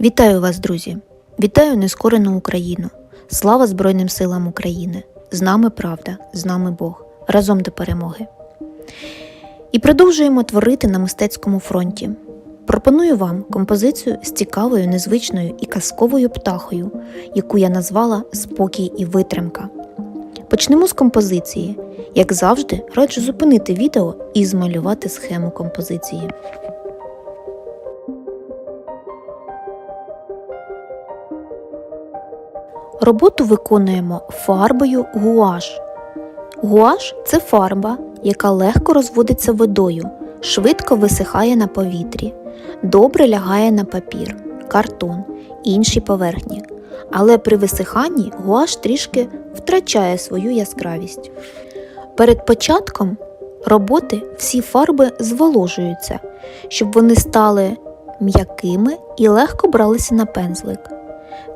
Вітаю вас, друзі! Вітаю нескорену Україну! Слава Збройним силам України! З нами правда, з нами Бог. Разом до перемоги. І продовжуємо творити на мистецькому фронті. Пропоную вам композицію з цікавою, незвичною і казковою птахою, яку я назвала Спокій і витримка. Почнемо з композиції. Як завжди, раджу зупинити відео і змалювати схему композиції. Роботу виконуємо фарбою гуаш. Гуаш це фарба, яка легко розводиться водою, швидко висихає на повітрі, добре лягає на папір, картон інші поверхні. Але при висиханні гуаш трішки втрачає свою яскравість. Перед початком роботи всі фарби зволожуються, щоб вони стали м'якими і легко бралися на пензлик.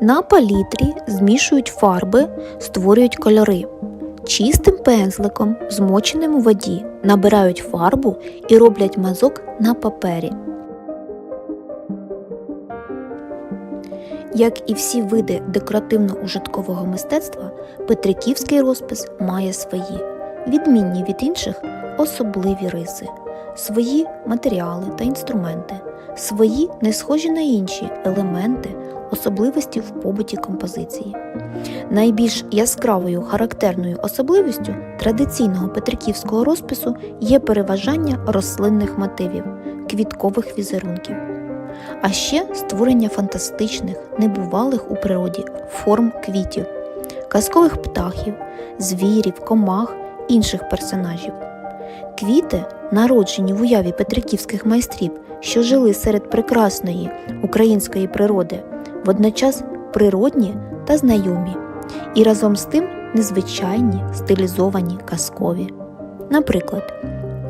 На палітрі змішують фарби, створюють кольори. Чистим пензликом, змоченим у воді, набирають фарбу і роблять мазок на папері. Як і всі види декоративно-ужиткового мистецтва, Петриківський розпис має свої, відмінні від інших особливі риси, свої матеріали та інструменти, свої не схожі на інші елементи, особливості в побуті композиції. Найбільш яскравою характерною особливістю традиційного петриківського розпису є переважання рослинних мотивів, квіткових візерунків, а ще створення фантастичних, небувалих у природі форм квітів, казкових птахів, звірів, комах, інших персонажів. Квіти, народжені в уяві петриківських майстрів, що жили серед прекрасної української природи, водночас природні та знайомі, і разом з тим незвичайні, стилізовані, казкові. Наприклад,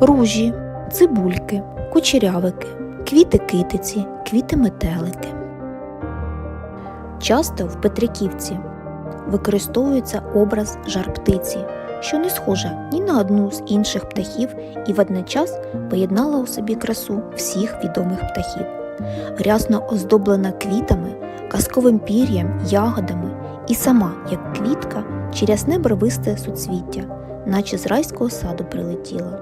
ружі, цибульки, кучерявики, квіти китиці, квіти метелики. Часто в Петриківці використовується образ жар-птиці, що не схожа ні на одну з інших птахів і водночас поєднала у собі красу всіх відомих птахів, рясно оздоблена квітами, казковим пір'ям, ягодами і сама, як квітка, чи рясне барвисте суцвіття, наче з райського саду прилетіла.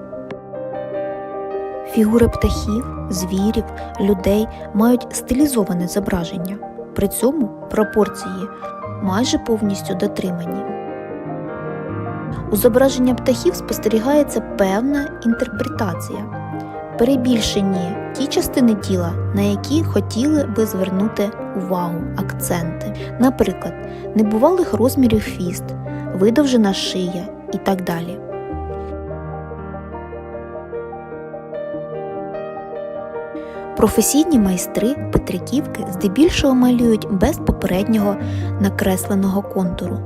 Фігури птахів, звірів, людей мають стилізоване зображення, при цьому пропорції майже повністю дотримані. У зображення птахів спостерігається певна інтерпретація, перебільшені ті частини тіла, на які хотіли би звернути увагу, акценти, наприклад, небувалих розмірів фіст, видовжена шия і так далі. Професійні майстри Петриківки здебільшого малюють без попереднього накресленого контуру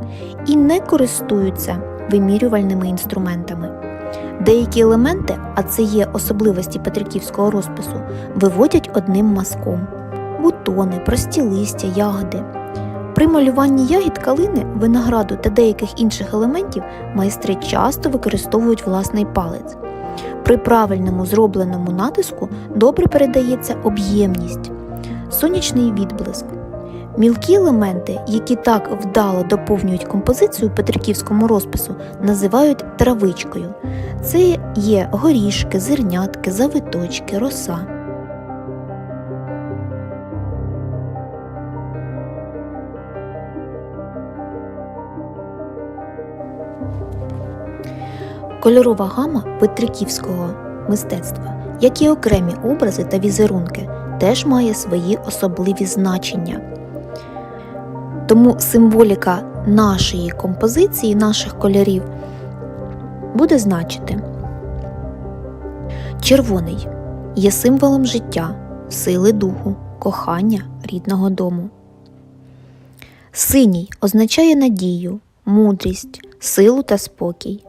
і не користуються вимірювальними інструментами. Деякі елементи, а це є особливості петриківського розпису, виводять одним мазком бутони, прості листя, ягоди. При малюванні ягід калини, винограду та деяких інших елементів майстри часто використовують власний палець. При правильному зробленому натиску добре передається об'ємність, сонячний відблиск. Мілкі елементи, які так вдало доповнюють композицію петриківському розпису, називають травичкою. Це є горішки, зернятки, завиточки, роса. Кольорова гама петриківського мистецтва, як і окремі образи та візерунки, теж має свої особливі значення. Тому символіка нашої композиції, наших кольорів буде значити червоний є символом життя, сили духу, кохання рідного дому. Синій означає надію, мудрість, силу та спокій.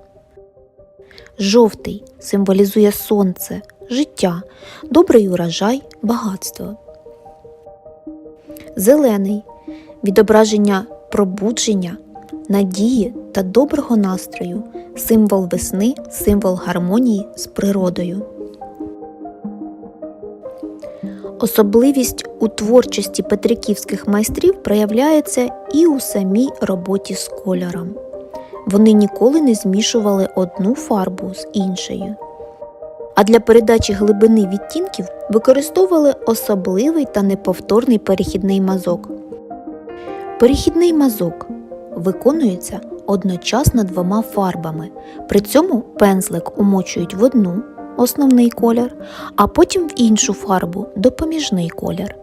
Жовтий символізує сонце, життя, добрий урожай, багатство. Зелений відображення пробудження, надії та доброго настрою, символ весни, символ гармонії з природою. Особливість у творчості петриківських майстрів проявляється і у самій роботі з кольором. Вони ніколи не змішували одну фарбу з іншою. А для передачі глибини відтінків використовували особливий та неповторний перехідний мазок. Перехідний мазок виконується одночасно двома фарбами. При цьому пензлик умочують в одну основний колір, а потім в іншу фарбу допоміжний колір.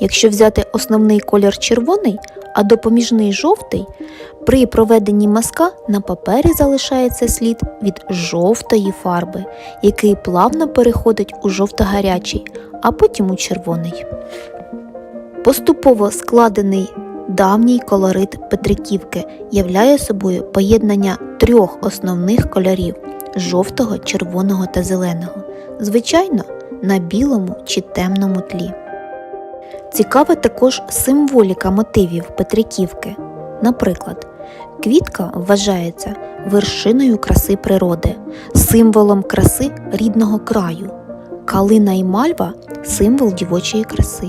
Якщо взяти основний колір червоний, а допоміжний жовтий, при проведенні мазка на папері залишається слід від жовтої фарби, який плавно переходить у жовто-гарячий, а потім у червоний. Поступово складений давній колорит Петриківки являє собою поєднання трьох основних кольорів жовтого, червоного та зеленого, звичайно, на білому чи темному тлі. Цікава також символіка мотивів Петриківки. Наприклад, квітка вважається вершиною краси природи, символом краси рідного краю, калина і мальва символ дівочої краси,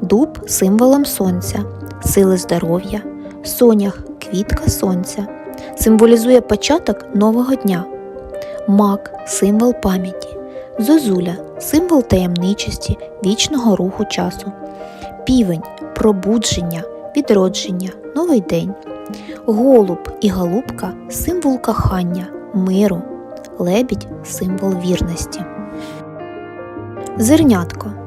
дуб символом сонця, сили здоров'я, сонях квітка сонця, символізує початок нового дня, мак символ пам'яті, зозуля символ таємничості, вічного руху часу, півень пробудження, відродження, новий день. Голуб і голубка символ кохання, миру, лебідь символ вірності. Зернятко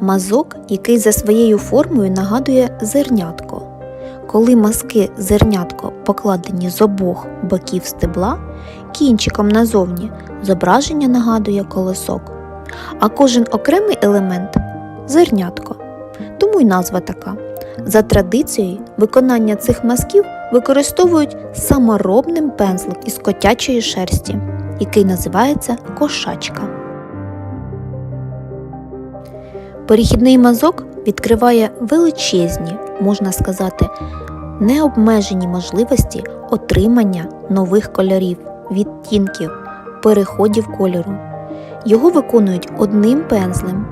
мазок, який за своєю формою нагадує зернятко. Коли мазки зернятко покладені з обох боків стебла, кінчиком назовні зображення нагадує колосок, а кожен окремий елемент зернятко. Тому й назва така. За традицією, виконання цих мазків використовують саморобним пензлик із котячої шерсті, який називається кошачка. Перехідний мазок відкриває величезні, можна сказати, необмежені можливості отримання нових кольорів, відтінків, переходів кольору. Його виконують одним пензлем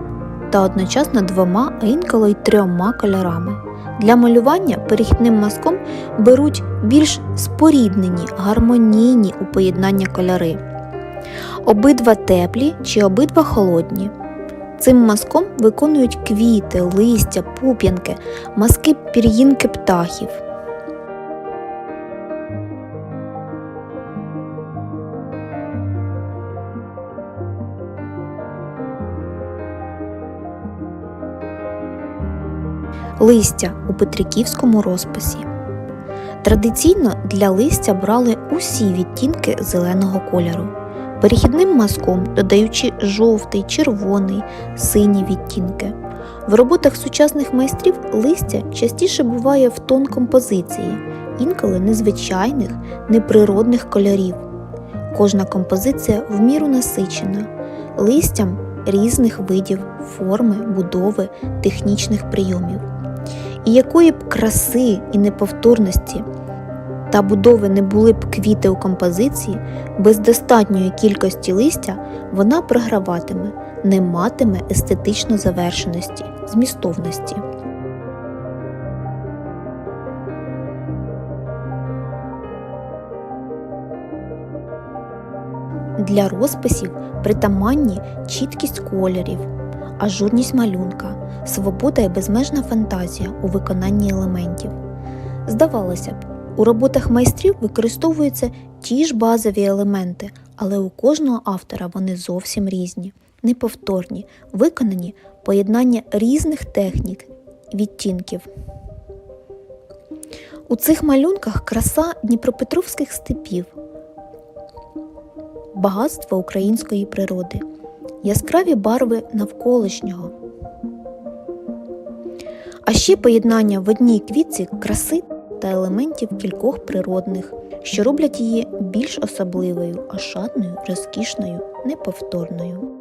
та одночасно двома, а інколи й трьома кольорами. Для малювання перехідним мазком беруть більш споріднені, гармонійні у поєднання кольори. Обидва теплі чи обидва холодні. Цим мазком виконують квіти, листя, пуп'янки, мазки пір'їнки птахів. Листя у Петриківському розписі. Традиційно для листя брали усі відтінки зеленого кольору. Перехідним мазком додаючи жовтий, червоний, сині відтінки. В роботах сучасних майстрів листя частіше буває в тон композиції, інколи незвичайних, неприродних кольорів. Кожна композиція в міру насичена, листям різних видів, форми, будови, технічних прийомів. І якої б краси і неповторності та будови не були б квіти у композиції, без достатньої кількості листя вона програватиме, не матиме естетично завершеності, змістовності. Для розписів притаманні чіткість кольорів, ажурність малюнка, свобода і безмежна фантазія у виконанні елементів. Здавалося б, у роботах майстрів використовуються ті ж базові елементи, але у кожного автора вони зовсім різні, неповторні, виконані поєднання різних технік, відтінків. У цих малюнках краса дніпропетровських степів, багатство української природи, яскраві барви навколишнього. А ще поєднання в одній квітці краси та елементів кількох природних, що роблять її більш особливою, ошатною, розкішною, неповторною.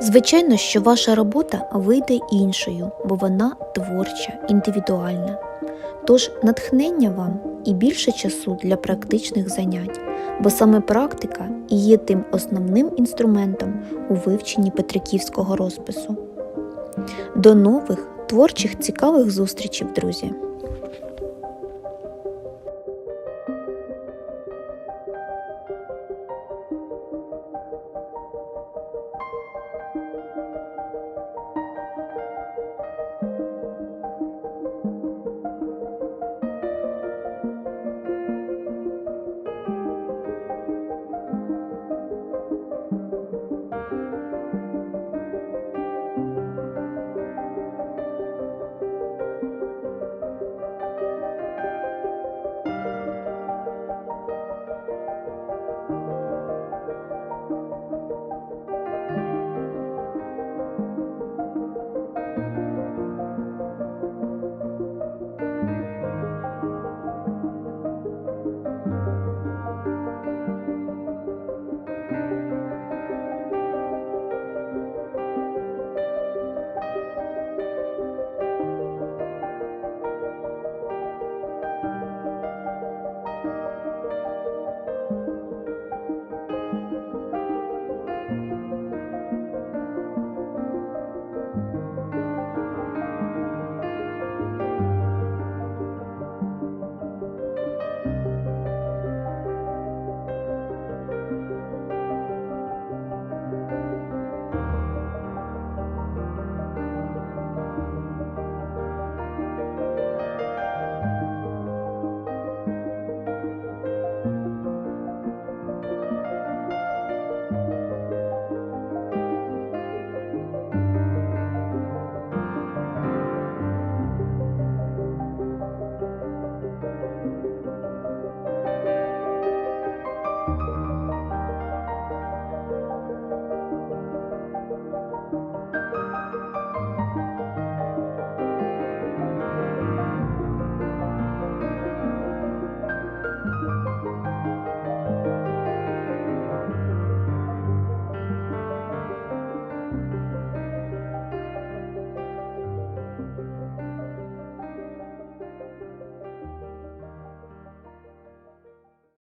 Звичайно, що ваша робота вийде іншою, бо вона творча, індивідуальна. Тож натхнення вам і більше часу для практичних занять, бо саме практика і є тим основним інструментом у вивченні Петриківського розпису. До нових творчих цікавих зустрічей, друзі!